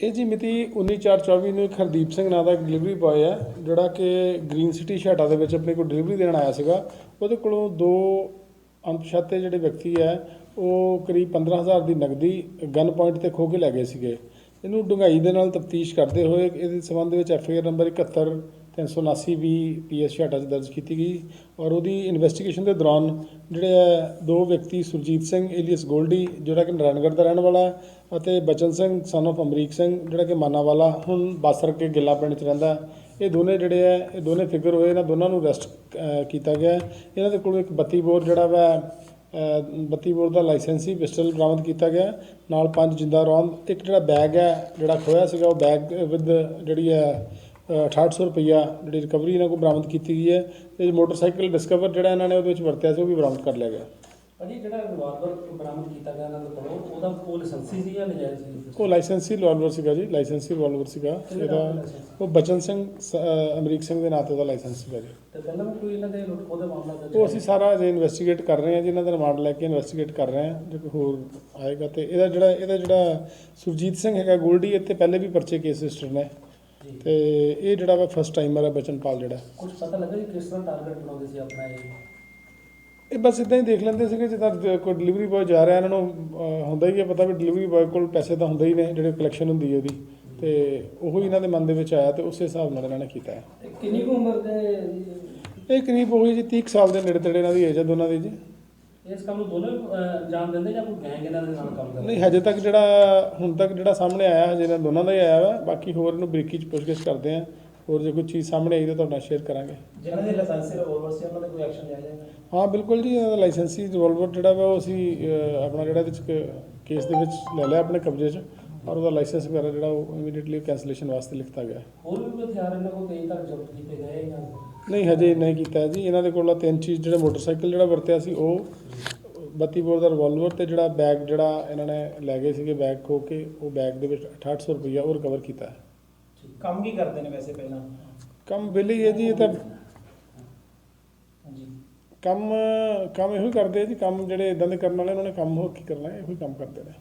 ਇਹ ਜੀ ਮਿਤੀ 19/4/24 ਨੂੰ ਇੱਕ ਹਰਦੀਪ ਸਿੰਘ ਨਾਂ ਦਾ ਇੱਕ ਡਿਲੀਵਰੀ ਬॉय ਹੈ, ਜਿਹੜਾ ਕਿ ਗ੍ਰੀਨ ਸਿਟੀ ਛਾਟਾ ਦੇ ਵਿੱਚ ਆਪਣੇ ਕੋਲ ਡਿਲੀਵਰੀ ਦੇਣ ਆਇਆ ਸੀਗਾ। ਉਹਦੇ ਕੋਲੋਂ ਦੋ ਅਣਪਛਾਤੇ ਜਿਹੜੇ ਵਿਅਕਤੀ ਹੈ, ਉਹ ਕਰੀਬ 15000 ਦੀ ਨਗਦੀ ਗਨ ਪੁਆਇੰਟ ਤੇ ਖੋਹ ਕੇ ਲੈ ਗਏ ਸੀਗੇ। ਇਹਨੂੰ ਡੂੰਘਾਈ ਦੇ ਨਾਲ ਤਫਤੀਸ਼ ਕਰਦੇ ਹੋਏ ਇਹਦੇ ਸੰਬੰਧ ਵਿੱਚ ਐਫ ਆਈ ਆਰ ਨੰਬਰ 71 379 ਵੀ ਪੀਐਸ ਛਾਟਾ 'ਚ ਦਰਜ ਕੀਤੀ ਗਈ ਔਰ ਉਹਦੀ ਇਨਵੈਸਟੀਗੇਸ਼ਨ ਦੇ ਦੌਰਾਨ ਜਿਹੜੇ ਹੈ ਦੋ ਵਿਅਕਤੀ ਸੁਰਜੀਤ ਸਿੰਘ ਏਲੀਅਸ ਗੋਲਡੀ ਜਿਹੜਾ ਕਿ ਨਾਰਾਇਣਗੜ੍ਹ ਦਾ ਰਹਿਣ ਵਾਲਾ ਅਤੇ ਬਚਨ ਸਿੰਘ ਸਨ of ਅਮਰੀਕ ਸਿੰਘ ਜਿਹੜਾ ਕਿ ਮਾਨਾਵਾਲਾ ਹੁਣ ਬਾਸਰ ਕੇ ਗਿੱਲਾ ਪਿੰਡ 'ਚ ਰਹਿੰਦਾ ਇਹ ਦੋਨੇ ਜਿਹੜੇ ਹੈ ਇਹ ਦੋਨੇ ਫਿਗਰ ਹੋਏ ਇਹਨਾਂ ਦੋਨਾਂ ਨੂੰ ਅਰੈਸਟ ਕੀਤਾ ਗਿਆ। ਇਹਨਾਂ ਦੇ ਕੋਲ ਇੱਕ 32 ਬੋਰ ਜਿਹੜਾ ਵਾ ਅ, 32 ਬੋਰ ਦਾ ਲਾਇਸੈਂਸੀ ਪਿਸਟਲ ਬਰਾਮਦ ਕੀਤਾ ਗਿਆ। ਨਾਲ ਪੰਜ ਜਿੰਦਾ ਰੌਂਦ ਇੱਕ ਜਿਹੜਾ ਬੈਗ ਹੈ ਜਿਹੜਾ ਖੋਇਆ ਸੀਗਾ ਉਹ ਬੈਗ ਵਿਦ ਜਿਹੜੀ ਹੈ 6800 ਰੁਪਈਆ ਜਿਹੜੀ ਰਿਕਵਰੀ ਇਹਨਾਂ ਕੋਲ ਬਰਾਮਦ ਕੀਤੀ ਗਈ ਹੈ ਤੇ ਮੋਟਰਸਾਈਕਲ ਡਿਸਕਵਰ ਜਿਹੜਾ ਇਹਨਾਂ ਨੇ ਉਹਦੇ ਵਿੱਚ ਵਰਤਿਆ ਸੀ ਉਹ ਵੀ ਬਰਾਮਦ ਕਰ ਲਿਆ ਗਿਆ। ਅਜੀ ਜਿਹੜਾ ਰਿਵਾਲਵਰ ਬਰਾਮਦ ਕੀਤਾ ਗਿਆ ਇਹਨਾਂ ਦੇ ਕੋਲੋਂ ਉਹਦਾ ਉਹ ਲਾਇਸੈਂਸੀ ਸੀ ਜਾਂ ਨਜਾਇਜ਼ ਸੀ? ਉਹ ਲਾਇਸੈਂਸੀ ਰਿਵਾਲਵਰ ਸੀਗਾ ਜੀ ਲਾਇਸੈਂਸੀ ਰਿਵਾਲਵਰ ਸੀਗਾ। ਇਹਦਾ? ਉਹ ਬਚਨ ਸਿੰਘ ਅਮਰੀਕ ਸਿੰਘ ਦੇ ਨਾਂ ਤੇ ਉਹਦਾ ਲਾਇਸੈਂਸ ਸੀਗਾ ਜੀ। ਤੇ ਪਹਿਲਾਂ ਵੀ ਕੋਈ ਇਹਨਾਂ ਦੇ ਲੁੱਟ ਖੋਹ ਦੇ ਮਾਮਲਾ ਦਰਜ ਉਹ ਅਸੀਂ ਸਾਰਾ ਅਜੇ ਇਨਵੈਸਟੀਗੇਟ ਕਰ ਰਹੇ ਹਾਂ ਜੀ ਇਹਨਾਂ ਦਾ ਰਿਮਾਂਡ ਲੈ ਕੇ ਇਨਵੈਸਟੀਗੇਟ ਕਰ ਰਹੇ ਹਾਂ ਜੇ ਕੋਈ ਹੋਰ ਆਏਗਾ ਤੇ। ਇਹਦਾ ਜਿਹੜਾ ਇਹਦਾ ਜਿਹੜਾ ਸੁਰਜੀਤ ਸਿੰਘ ਹੈਗਾ ਗੋਲਡੀ ਇੱਥੇ ਪਹਿਲੇ ਵੀ ਪਰਚੇ ਕੇਸ ਰਜਿਸਟਰ ਨੇ। ਤੇ ਇਹ ਜਿਹੜਾ ਵਾ ਫਸਟ ਟਾਈਮਰ ਹੈ ਬਚਨਪਾਲ ਜਿਹੜਾ। ਕੁਝ ਪਤਾ ਲੱਗਾ ਜੀ ਕਿਸ ਤਰ੍ਹਾਂ ਟਾਰਗੇਟ ਬਣਾਉਂਦੇ ਸੀ ਆਪਣਾ ਇਹ? ਇਹ ਬਸ ਇਦਾਂ ਹੀ ਦੇਖ ਲੈਂਦੇ ਸੀਗੇ ਜਿੱਦਾਂ ਕੋਈ ਡਿਲੀਵਰੀ ਬॉय ਜਾ ਰਿਹਾ ਇਹਨਾਂ ਨੂੰ ਅਹ, ਹੁੰਦਾ ਹੀ ਹੈ ਪਤਾ ਵੀ ਡਿਲੀਵਰੀ ਬॉय ਕੋਲ ਪੈਸੇ ਤਾਂ ਹੁੰਦੇ ਹੀ ਨੇ ਜਿਹੜੇ ਕਲੈਕਸ਼ਨ ਹੁੰਦੀ ਹੈ ਉਹਦੀ। ਤੇ ਉਹੀ ਇਹਨਾਂ ਦੇ ਮਨ ਦੇ ਵਿੱਚ ਆਇਆ ਤੇ ਉਸੇ ਹਿਸਾਬ ਨਾਲ ਇਹਨਾਂ ਨੇ ਕੀਤਾ ਹੈ। ਕਿੰਨੀ ਕੁ ਉਮਰ ਦੇ ਇਹ ਕਰੀਬ ਹੋਈ ਜੀ 30 ਕੁ ਸਾਲ ਦੇ ਨੇੜੇ ਤੇੜੇ ਇਹਨਾਂ ਦੀ ਏਜ ਹੈ ਦੋਨਾਂ ਦੀ ਜੀ। ਇਸ ਕੰਮ ਨੂੰ ਦੋਨੋਂ ਅਹ, ਜਾਣ ਦਿੰਦੇ ਜਾਂ ਕੋਈ ਗੈਂਗ ਇਹਨਾਂ ਦੇ ਨਾਲ ਕੰਮ ਕਰਦਾ? ਨਹੀਂ ਹਜੇ ਤੱਕ ਜਿਹੜਾ ਹੁਣ ਤੱਕ ਜਿਹੜਾ ਸਾਹਮਣੇ ਆਇਆ ਹਜੇ ਇਹਨਾਂ ਦੋਨਾਂ ਦਾ ਹੀ ਆਇਆ ਵਾ। ਬਾਕੀ ਹੋਰ ਇਹਨੂੰ ਬਰੀਕੀ ਚ ਪੁੱਛਗਿੱਛ ਕਰਦੇ ਆ। ਹੋਰ ਜੇ ਕੋਈ ਚੀਜ਼ ਸਾਹਮਣੇ ਆਈ ਤਾਂ ਤੁਹਾਡੇ ਨਾਲ ਸ਼ੇਅਰ ਕਰਾਂਗੇ। ਜਿਹਨਾਂ ਦੇ ਲਾਇਸੈਂਸੀ ਰਿਵਾਲਵਰ ਸੀ ਉਹਨਾਂ ਦੇ ਕੋਈ ਐਕਸ਼ਨ ਲਿਆ ਜਾਏਗਾ? ਹਾਂ ਬਿਲਕੁਲ ਜੀ ਇਹਦਾ ਲਾਇਸੈਂਸੀ ਰਿਵਾਲਵਰ ਜਿਹੜਾ ਵਾ ਉਹ ਅਸੀਂ ਆਪਣਾ ਜਿਹੜਾ ਇਹਦੇ ਚ ਕੇਸ ਦੇ ਵਿੱਚ ਲੈ ਲਿਆ ਆਪਣੇ ਕਬਜ਼ੇ 'ਚ। ਔਰ ਉਹਦਾ ਲਾਇਸੈਂਸ ਵਗੈਰਾ ਜਿਹੜਾ ਉਹ ਇਮੀਡੀਏਟਲੀ ਕੈਂਸਲੇਸ਼ਨ ਵਾਸਤੇ ਲਿਖਤਾ ਗਿਆ। ਹੋਰ ਵੀ ਕੋਈ ਹਥਿਆਰ ਇਹਨਾਂ ਕੋਲ ਕਈ ਤੱਕ ਜ਼ਬਤ ਕੀਤੇ ਗਏ ਜਾਂ ਨਹੀਂ? ਹਜੇ ਨਹੀਂ ਕੀਤਾ ਹੈ ਜੀ। ਇਹਨਾਂ ਦੇ ਕੋਲ ਆਹ ਤਿੰਨ ਚੀਜ਼ ਜਿਹੜੇ ਮੋਟਰਸਾਈਕਲ ਜਿਹੜਾ ਵਰਤਿਆ ਸੀ ਉਹ 32 ਬੋਰ ਦਾ ਰਿਵਾਲਵਰ ਤੇ ਜਿਹੜਾ ਬੈਗ ਜਿਹੜਾ ਇਹਨਾਂ ਨੇ ਲੈ ਗਏ ਸੀਗੇ ਬੈਗ ਖੋ ਕੇ ਉਹ ਬੈਗ ਦੇ ਵਿੱਚ 6800 ਰੁਪਈਆ ਉਹ ਰਿਕਵਰ ਕੀਤਾ ਹੈ। ਕੰਮ ਕੀ ਕਰਦੇ ਨੇ ਵੈਸੇ ਪਹਿਲਾਂ? ਕੰਮ ਹੀ ਹੈ ਜੀ ਇਹ ਤਾਂ ਹਾਂਜੀ। ਕੰਮ ਕੰਮ ਇਹੋ ਹੀ ਕਰਦੇ ਆ ਜੀ। ਕੰਮ ਜਿਹੜੇ ਇਦਾਂ ਦੇ ਕਰਨ ਵਾਲੇ ਉਹਨਾਂ ਨੇ ਕੰਮ ਹੋਰ ਕੀ ਕਰਨਾ ਹੈ ਇਹੋ ਹੀ ਕੰਮ ਕਰਦੇ ਨੇ।